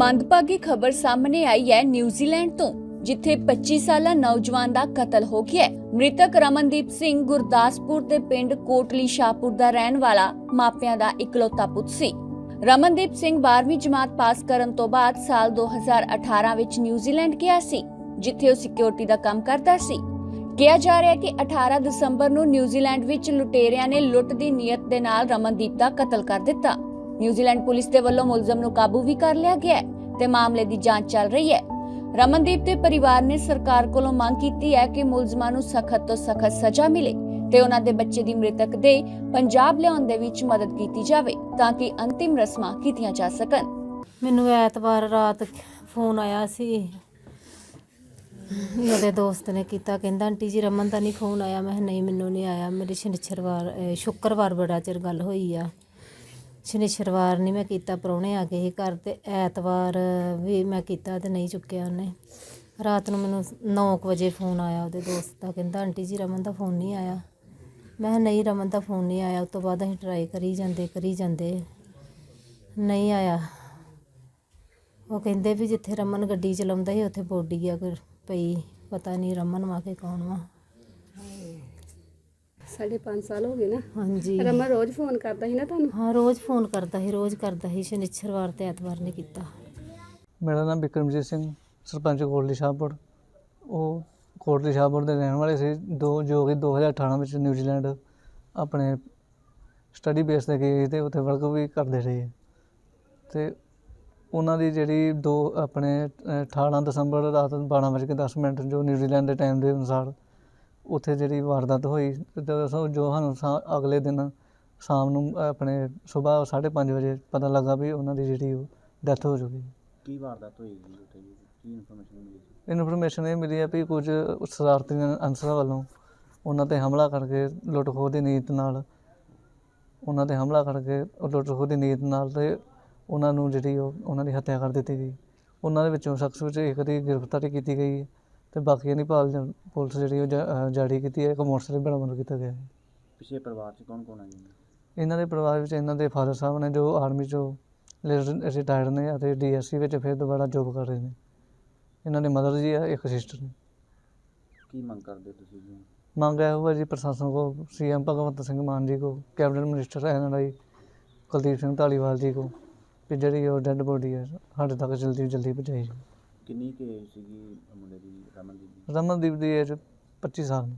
ਮੰਦਭਾਗੀ ਖਬਰ ਸਾਹਮਣੇ ਆਈ ਹੈ ਨਿਊਜ਼ੀਲੈਂਡ ਤੋਂ, ਜਿੱਥੇ 25 ਸਾਲਾ ਨੌਜਵਾਨ ਦਾ ਕਤਲ ਹੋ ਗਿਆ ਹੈ। ਮ੍ਰਿਤਕ ਰਮਨਦੀਪ ਸਿੰਘ ਗੁਰਦਾਸਪੁਰ ਦੇ ਪਿੰਡ ਕੋਟਲੀ ਸ਼ਾਹਪੁਰ ਦਾ ਰਹਿਣ ਵਾਲਾ ਮਾਪਿਆਂ ਦਾ ਇਕਲੌਤਾ ਪੁੱਤ ਸੀ। ਰਮਨਦੀਪ ਸਿੰਘ 12ਵੀਂ ਜਮਾਤ ਪਾਸ ਕਰਨ ਤੋਂ ਬਾਅਦ ਸਾਲ 2018 ਵਿੱਚ ਨਿਊਜ਼ੀਲੈਂਡ ਗਿਆ ਸੀ, ਜਿੱਥੇ ਉਹ ਸਿਕਿਉਰਿਟੀ ਦਾ ਕੰਮ ਕਰਦਾ ਸੀ। ਕਿਹਾ ਜਾ ਰਿਹਾ ਹੈ ਕਿ 18 ਦਸੰਬਰ ਨੂੰ ਨਿਊਜ਼ੀਲੈਂਡ ਵਿੱਚ ਲੁਟੇਰਿਆਂ ਨੇ ਲੁੱਟ ਦੀ ਨੀਅਤ ਦੇ ਨਾਲ ਰਮਨਦੀਪ ਦਾ ਕਤਲ ਕਰ ਦਿੱਤਾ। ਨਿਊਜ਼ੀਲੈਂਡ ਪੁਲਿਸ ਦੇ ਵੱਲੋਂ ਮੁਲਜ਼ਮ ਨੂੰ ਕਾਬੂ ਵੀ ਕਰ ਲਿਆ ਗਿਆ ਹੈ ਤੇ ਮਾਮਲੇ ਦੀ ਜਾਂਚ ਚੱਲ ਰਹੀ ਹੈ। ਰਮਨਦੀਪ ਦੇ ਪਰਿਵਾਰ ਨੇ ਸਰਕਾਰ ਕੋਲੋਂ ਮੰਗ ਕੀਤੀ ਹੈ ਕਿ ਮੁਲਜ਼ਮਾਂ ਨੂੰ ਸਖਤ ਤੋਂ ਸਖਤ ਸਜ਼ਾ ਮਿਲੇ ਤੇ ਉਹਨਾਂ ਦੇ ਬੱਚੇ ਦੀ ਮ੍ਰਿਤਕ ਦੇ ਪੰਜਾਬ ਲਿਆਉਣ ਦੇ ਵਿੱਚ ਮਦਦ ਕੀਤੀ ਜਾਵੇ ਤਾਂ ਕਿ ਅੰਤਿਮ ਰਸਮਾਂ ਕੀਤੀਆਂ ਜਾ ਸਕਣ। ਮੈਨੂੰ ਐਤਵਾਰ ਰਾਤ ਫੋਨ ਆਇਆ ਸੀ। ਮੇਰੇ ਦੋਸਤ ਨੇ ਕੀਤਾ, ਕਹਿੰਦਾ, ਆਂਟੀ ਜੀ, ਰਮਨ ਦਾ ਨਹੀਂ ਫੋਨ ਆਇਆ। ਮੈਂ ਕਿਹਾ, ਨਹੀਂ, ਮੈਨੂੰ ਨਹੀਂ ਆਇਆ। ਮੇਰੀ ਸ਼ਨੀਚਰਵਾਰ, ਅਹ ਸ਼ੁੱਕਰਵਾਰ ਬੜਾ ਚਿਰ ਗੱਲ ਹੋਈ ਆ। ਸ਼ਨੀਚਰਵਾਰ ਨਹੀਂ ਮੈਂ ਕੀਤਾ, ਪ੍ਰਾਹੁਣੇ ਆ ਗਏ ਸੀ ਘਰ ਤੇ ਐਤਵਾਰ ਵੀ ਮੈਂ ਕੀਤਾ ਤੇ ਨਹੀਂ ਚੁੱਕਿਆ ਉਹਨੇ। ਰਾਤ ਨੂੰ ਮੈਨੂੰ 9 ਵਜੇ ਫੋਨ ਆਇਆ ਉਹਦੇ ਦੋਸਤ ਦਾ, ਕਹਿੰਦਾ ਆਂਟੀ ਜੀ ਰਮਨ ਦਾ ਫੋਨ ਨਹੀਂ ਆਇਆ। ਮੈਂ ਕਿਹਾ ਨਹੀਂ, ਰਮਨ ਦਾ ਫੋਨ ਨਹੀਂ ਆਇਆ, ਉਸ ਤੋਂ ਬਾਅਦ ਅਸੀਂ ਟਰਾਈ ਕਰੀ ਜਾਂਦੇ ਕਰੀ ਜਾਂਦੇ। ਨਹੀਂ ਆਇਆ। ਉਹ ਕਹਿੰਦੇ ਵੀ ਜਿੱਥੇ ਰਮਨ ਗੱਡੀ ਚਲਾਉਂਦਾ ਸੀ, ਉੱਥੇ ਬੋਡੀ ਆ ਕੋਈ ਪਈ, ਪਤਾ ਨਹੀਂ ਰਮਨ ਵਾ ਕੇ ਕੌਣ ਵਾ। ਸਾਢੇ ਪੰਜ ਸਾਲ ਹੋ ਗਏ ਨਾ। ਹਾਂਜੀ। ਰਮਨ ਰੋਜ਼ ਫੋਨ ਕਰਦਾ ਸੀ ਨਾ ਤੁਹਾਨੂੰ? ਹਾਂ ਰੋਜ਼ ਫੋਨ ਕਰਦਾ ਸੀ ਰੋਜ਼ ਕਰਦਾ ਸੀ ਸ਼ਨੀਚਰਵਾਰ ਤੇ ਐਤਵਾਰ ਨੇ ਕੀਤਾ। ਮੇਰਾ ਨਾਮ ਬਿਕਰਮਜੀਤ ਸਿੰਘ ਸਰਪੰਚ ਕੋਟਲੀ ਸ਼ਾਹਪੁਰ। ਉਹ ਕੋਟਲੀ ਸ਼ਾਹਪੁਰ ਦੇ ਰਹਿਣ ਵਾਲੇ ਸੀ। ਦੋ ਜੋ ਕਿ 2018 ਵਿੱਚ ਨਿਊਜ਼ੀਲੈਂਡ ਆਪਣੇ ਸਟੱਡੀ ਬੇਸ ਤੇ ਗਏ ਤੇ ਉੱਥੇ ਵਰਕ ਵੀ ਕਰਦੇ ਰਹੇ। ਤੇ ਉਹਨਾਂ ਦੀ ਜਿਹੜੀ ਦੋ ਆਪਣੇ ਅ, 18 ਦਸੰਬਰ ਰਾਤ 12:10 ਮਿੰਟ ਜੋ ਨਿਊਜ਼ੀਲੈਂਡ ਦੇ ਟਾਈਮ ਦੇ ਅਨੁਸਾਰ ਉੱਥੇ ਜਿਹੜੀ ਵਾਰਦਾਤ ਹੋਈ ਜਦੋਂ ਜੋ ਸਾਨੂੰ ਸਾ- ਅਗਲੇ ਦਿਨ ਸ਼ਾਮ ਨੂੰ ਆਪਣੇ ਸਵੇਰ 5:30 ਵਜੇ ਪਤਾ ਲੱਗਾ ਵੀ ਉਹਨਾਂ ਦੀ ਜਿਹੜੀ ਉਹ ਡੈਥ ਹੋ ਚੁੱਕੀ ਕੀ ਵਾਰਦਾਤ ਹੋਈ ਜੀ ਉੱਥੇ ਜੀ? ਕੀ ਇਨਫੋਰਮੇਸ਼ਨ ਮਿਲੀ ਇਨਫੋਰਮੇਸ਼ਨ ਇਹ ਮਿਲੀ ਹੈ ਵੀ ਕੁਝ ਸ਼ਰਾਰਤੀ ਅਨਸਰਾਂ ਵੱਲੋਂ ਉਹਨਾਂ ਤੇ ਹਮਲਾ ਕਰਕੇ ਲੁੱਟ ਖੋਹ ਦੀ ਨੀਤ ਨਾਲ ਉਹਨਾਂ ਤੇ ਹਮਲਾ ਕਰਕੇ ਲੁੱਟ ਖੋਹ ਦੀ ਨੀਤ ਨਾਲ ਤੇ ਉਹਨਾਂ ਨੂੰ ਜਿਹੜੀ ਉਹ ਉਹਨਾਂ ਦੀ ਹੱਤਿਆ ਕਰ ਦਿੱਤੀ ਗਈ। ਉਹਨਾਂ ਦੇ ਵਿੱਚੋਂ ਸ਼ਖਸ ਵਿੱਚ ਇੱਕ ਦੀ ਗ੍ਰਿਫਤਾਰੀ ਕੀਤੀ ਗਈ ਹੈ। ਤੇ ਬਾਕੀਆਂ ਦੀ ਭਾਲ ਜ- ਪੁਲਿਸ ਜਿਹੜੀ ਉਹ ਜਾ- ਅਹ ਜਾਰੀ ਕੀਤੀ ਹੈ ਇੱਕ ਮੋਟਰਸਾਈਕਲ ਬਰਾਮਦ ਕੀਤਾ ਗਿਆ ਹੈ। ਪਿਛੇ ਪਰਿਵਾਰ ਚ ਕੌਣ ਕੌਣ ਆ ਜੀ? ਇਹਨਾਂ ਦੇ ਪਰਿਵਾਰ ਵਿੱਚ ਇਹਨਾਂ ਦੇ ਫਾਦਰ ਸਾਹਿਬ ਨੇ ਜੋ ਆਰਮੀ ਚੋਂ ਰਿਟਾਇਰਡ ਨੇ ਅਤੇ ਡੀਐਸਸੀ ਵਿੱਚ ਫਿਰ ਦੁਬਾਰਾ ਜੋਬ ਕਰ ਰਹੇ ਨੇ। ਇਹਨਾਂ ਦੇ ਮਦਰ ਜੀ ਆ ਇੱਕ ਸਿਸਟਰ ਨੇ। ਕੀ ਮੰਗ ਕਰਦੇ ਤੁਸੀਂ ਜੀ? ਮੰਗ ਹੈ ਉਹ ਜੀ ਪ੍ਰਸ਼ਾਸਨ ਕੋ ਸੀਐਮ ਭਗਵੰਤ ਸਿੰਘ ਮਾਨ ਜੀ ਕੋ cabinet minister NRI Kuldeep Singh Dhaliwal ji ਕੋ ਕਿ ਜਿਹੜੀ ਉਹ ਡੈੱਡ ਬੋਡੀ ਹੈ ਸਾਡੇ ਤੱਕ ਜਲਦੀ ਤੋਂ ਜਲਦੀ ਪਹੁੰਚਾਈ ਜਾਵੇ। ਕਿੰਨੀ ਕੁ ਏਜ ਸੀਗੀ ਮੁੰਡੇ ਦੀ ਰਮਨਦੀਪ ਦੀ? ਰਮਨਦੀਪ ਦੀ ਏਜ 25 ਸਾਲ